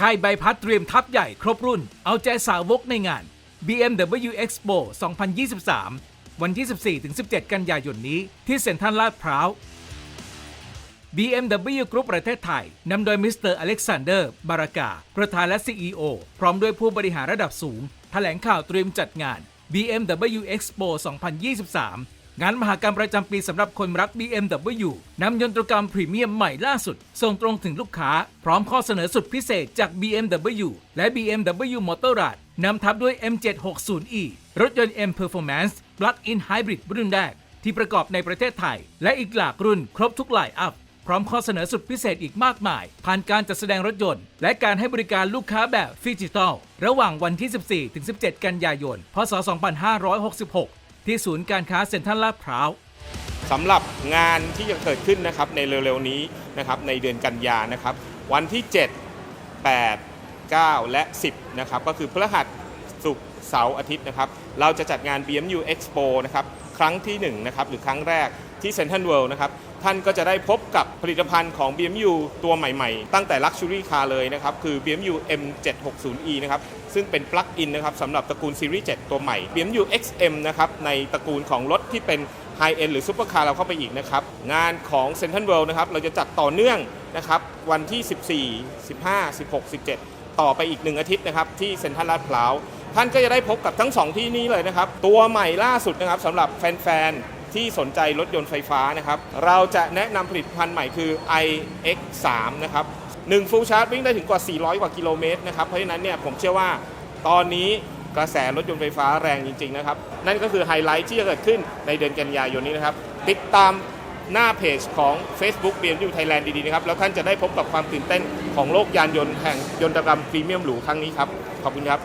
ค่ายใบพัดเตรียมทัพใหญ่ครบรุ่น เอาใจสาวกในงาน BMW Expo 2023 วันที่ 14-17 กันยายนนี้ที่เซ็นทรัลลาดพร้าว BMW Group ประเทศไทย นำโดยมิสเตอร์อเล็กซานเดอร์ บารากา ประธานและ CEO พร้อมด้วยผู้บริหารระดับสูง แถลงข่าวเตรียมจัดงาน BMW Expo 2023 งานมหากรรมประจำปีสำหรับคนรัก BMW นำยนตรกรรมพรีเมียมใหม่ล่าสุด ส่งตรงถึงลูกค้า พร้อมข้อเสนอสุดพิเศษจาก BMW และ BMW Motorrad นำทับด้วย M760e รถยนต์ M Performance Plug-in Hybrid รุ่นแรก ที่ประกอบในประเทศไทย และอีกหลากรุ่นครบทุกไลน์อัพพร้อมข้อเสนอสุดพิเศษอีกมากมาย ผ่านการจัดแสดงรถยนต์ และการให้บริการลูกค้าแบบฟิจิตอลระหว่างวันที่ 14-17 กันยายน พศ 2566 ที่ศูนย์การค้าเซ็นทรัลลาดพร้าวสำหรับงานที่จะเกิดขึ้นนะครับในเร็วๆนี้นะครับในเดือนกันยานะครับ วันที่ 7 8 9 และ 10นะครับก็คือพฤหัสศุกร์เสาร์อาทิตย์นะครับ เราจะจัดงาน BMU Expo นะครับครั้งที่1นะครับหรือครั้งแรกที่เซ็นทรัลเวิลด์นะครับ ท่านก็จะได้พบกับผลิตภัณฑ์ของ BMU ตัวใหม่ๆ ตั้งแต่ Luxury Car เลยนะครับ คือ BMU M760e นะครับ ซึ่งเป็นปลั๊กอินนะครับสำหรับตระกูลซีรีส์7ตัวใหม่ BMU XM นะครับ ในตระกูลของรถที่เป็นไฮเอ็นหรือซุปเปอร์คาร์เราเข้าไปอีกนะครับ งานของเซ็นทรัลเวิลด์นะครับ เราจะจัดต่อเนื่องนะครับ วันที่ 14 15 16 17 ต่อไปอีกหนึ่งอาทิตย์นะครับ ที่เซ็นทรัลลาดพร้าวท่านก็จะได้พบกับทั้ง 2 ที่นี้เลยนะครับ ตัวใหม่ล่าสุดนะครับสำหรับแฟนๆ ที่สนใจรถยนต์ไฟฟ้านะครับ เราจะแนะนำผลิตภัณฑ์ใหม่คือ iX3 นะครับ1 full charge วิ่งได้ถึงกว่า 400 กว่ากิโลเมตรนะครับ เพราะฉะนั้นเนี่ยผมเชื่อว่าตอนนี้กระแสรถยนต์ไฟฟ้าแรงจริง ๆ นะครับ นั่นก็คือไฮไลท์ที่จะเกิดขึ้นในเดือนกันยายนนี้นะครับ ติดตามหน้าเพจของ Facebook BMW Thailand ดี ๆ นะครับ แล้วท่านจะได้พบกับความตื่นเต้นของโลกยานยนต์แห่งยนตกรรมพรีเมียมหรูครั้งนี้ครับ ขอบคุณครับ